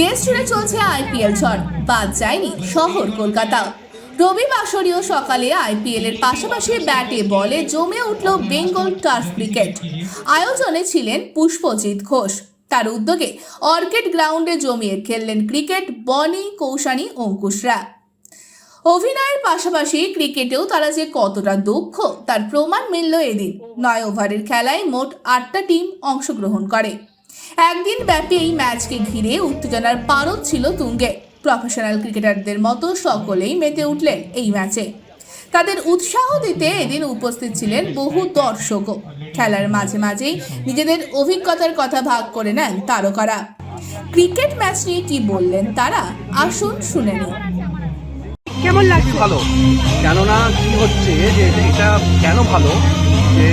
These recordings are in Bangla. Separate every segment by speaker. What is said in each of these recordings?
Speaker 1: দেশ জুড়ে চলছে আইপিএল ঝড়, বাদ যায়নি শহর কলকাতা। রবি বাসরীয় সকালে আইপিএল এর পাশাপাশি ব্যাটে বলে জমে উঠল বেঙ্গল টার্ফ ক্রিকেট। আয়োজনে ছিলেন পুষ্পজিৎ ঘোষ। তার উদ্যোগে অর্কিড গ্রাউন্ডে জমিয়ে খেললেন ক্রিকেট বনি, কৌশানী অঙ্কুশরা অভিনয়ের পাশাপাশি ক্রিকেটেও তারা যে কতটা দক্ষ, তার প্রমাণ মিলল এদিন। নয় ওভারের খেলায় মোট আটটা টিম অংশগ্রহণ করে। একদিন ব্যাপী এই ম্যাচকে ঘিরে উত্তেজনার পারদ ছিল তুঙ্গে। প্রফেশনাল ক্রিকেটারদের মতো সকলেই মেতে উঠলেন এই ম্যাচে। তাদের উৎসাহ দিতে এদিন উপস্থিত ছিলেন বহু দর্শকও। খেলার মাঝে মাঝেই নিজেদের অভিজ্ঞতার কথা ভাগ করে নেন তারকারা। ক্রিকেট ম্যাচ নিয়ে কি বললেন তারা আসুন শুনে নিন
Speaker 2: কেমন লাগছে?
Speaker 3: ভালো। কেননা কি হচ্ছে যে এটা কেন ভালো? যে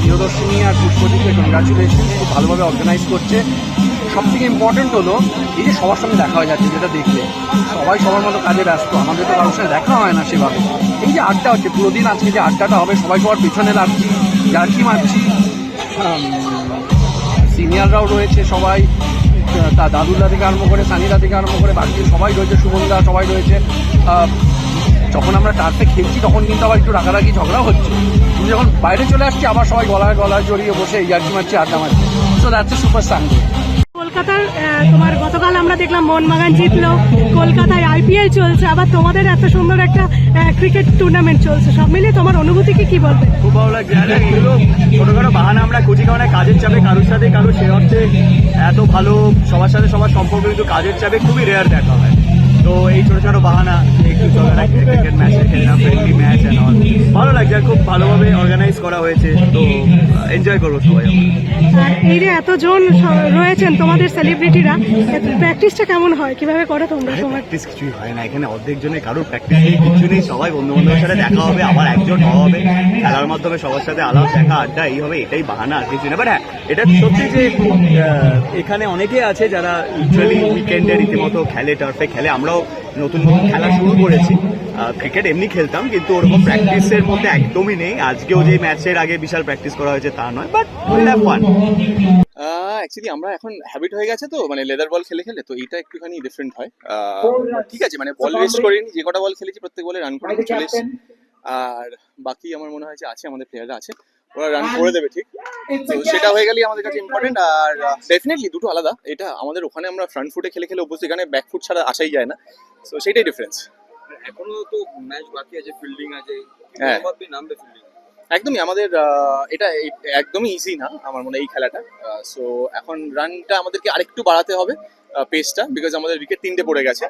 Speaker 3: প্রিয়দর্শিনী আর পুষ্পজিকে কংগ্রাচুলেশন খুব ভালোভাবে অর্গানাইজ করছে। সব থেকে ইম্পর্টেন্ট হলো, এই যে সবার সঙ্গে দেখা হয়ে যাচ্ছে, যেটা দেখলে। সবাই সবার মতো কাজে ব্যস্ত, আমাদের তো কারোর সঙ্গে দেখা হয় না সেভাবে। এই যে আড্ডা হচ্ছে পুরো দিন আজকে যে আড্ডাটা হবে, সবাই সবার পিছনে লাগছি জার্কি মারছি সিনিয়ররাও রয়েছে সবাই, তা দাদুল্লা থেকে আরম্ভ করে সানিদা থেকে আরম্ভ করে বাকি সবাই রয়েছে, সুমনদা সবাই রয়েছে। যখন আমরা টার্ফে খেলছি, তখন কিন্তু আবার একটু রাগারাগি ঝগড়া হচ্ছে। যখন বাইরে চলে আসছি আবার সবাই গলায় গলায় জড়িয়ে বসে ইয়ার্কি মারছি আড্ডা মারছি so that's a super Sunday
Speaker 2: কলকাতার তোমার গতকাল আমরা দেখলাম মোহনবাগান জিতলো কলকাতায় আইপিএল চলছে আবার তোমাদের এত সুন্দর একটা ক্রিকেট টুর্নামেন্ট চলছে। সব মিলিয়ে তোমার অনুভূতিকে কি বলবে?
Speaker 4: খুব ভালো লাগছে। এগুলো ছোটখাটো বাহানা আমরা খুঁজি কারণ কাজের চাপে কারোর সাথে কারও সে অর্থে এত ভালো সবার সাথে সবার সম্পর্ক কিন্তু কাজের চাপে খুবই রেয়ার দেখা হয়। তো এই ছোট ছোট বাহানা একটু চলে না ক্রিকেট ম্যাচ খেললাম আর খুব ভালোভাবে অর্গানাইজ করা হয়েছে তো এনজয় করব সবাই আমরা।
Speaker 2: এই যে এতজন রয়েছেন তোমাদের সেলিব্রিটিরা প্র্যাকটিসটা কেমন হয়? কীভাবে করো তোমরা
Speaker 4: প্র্যাকটিস কিছুই হয় না। এখানে অর্ধেক জনের কারোর প্র্যাকটিস নেই কিছু নেই। সবাই বন্ধু বান্ধবের সাথে দেখা হবে আবার একজন হওয়া হবে। খেলার মাধ্যমে সবার সাথে আলাপ দেখা আড্ডা এই হবে এটাই বাহানা আর কিছু না। বাট হ্যাঁ এটা সত্যি যে এখানে অনেকে আছে যারা ইউজুয়ালি উইকেন্ডে রীতিমতো খেলে টার্ফে খেলে আমরাও নতুন খেলা শুরু করেছি। ক্রিকেট এমনি খেলতাম, কিন্তু ওরকম প্র্যাকটিসের মধ্যে একদমই নেই। আজকেও যে ম্যাচের আগে বিশাল প্র্যাকটিস করা হয়েছে তা নয় বাট উইল
Speaker 5: অ্যাকচুয়ালি আমরা এখন হ্যাবিট হয়ে গেছে তো মানে লেদার বল খেলে খেলে, তো এটা একটুখানি ডিফারেন্ট হয়। ঠিক আছে মানে বল ওয়েস্ট করিনি, যে কটা বল খেলেছি প্রত্যেক বলে রান করে চলে আর বাকি আমার মনে হয় যে আছে, আমাদের প্লেয়াররা আছে, ওরা রান করে দেবে, ঠিক? তো সেটা হয়ে গেলেই আমাদের কাছে ইম্পর্টেন্ট আর ডেফিনেটলি দুটো আলাদা। এটা আমাদের ওখানে আমরা ফ্রন্ট ফুটে খেলে খেলে অবশ্যই এখানে ব্যাক ফুট ছাড়া আসাই যায় না। তো সেটাই ডিফারেন্স
Speaker 6: এখনও তো ম্যাচ বাকি আছে ফিল্ডিং আছে।
Speaker 5: হ্যাঁ।
Speaker 6: নামবে ফিল্ডিং
Speaker 5: একদমই আমাদের আহ, এটা একদমই ইজি না আমার মনে হয় এই খেলাটা। সো এখন রানটা আমাদেরকে আরেকটু বাড়াতে হবে পেসটা বিকজ আমাদের উইকেট তিনটে পড়ে গেছে।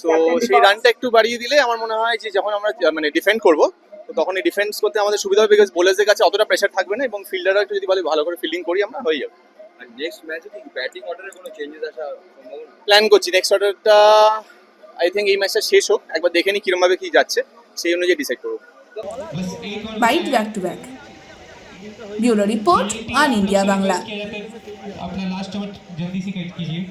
Speaker 5: সো সেই রানটা একটু বাড়িয়ে দিলে আমার মনে হয় যে যখন আমরা মানে ডিফেন্ড করব তো তখন এই ডিফেন্স করতে আমাদের সুবিধা হবে বিকজ বোলারদের কাছে অতটা প্রেশার থাকবে না এবং ফিল্ডাররা একটু যদি ভালো ভালো করে ফিল্ডিং করি আমরা হয়ে যাবে
Speaker 6: আর নেক্সট ম্যাচে কি ব্যাটিং অর্ডারে কোনো চেঞ্জেস আসা সম্ভাবনা
Speaker 5: প্ল্যান করছি নেক্সট অর্ডারটা আই থিঙ্ক এই ম্যাচটা শেষ হোক একবার দেখে নিই কিরমভাবে কি যাচ্ছে সেই অনুযায়ী ডিসাইড করবো
Speaker 1: byte back to back bureau report on India Bangla
Speaker 7: अपना लास्ट ओवर जल्दी से कट कीजिए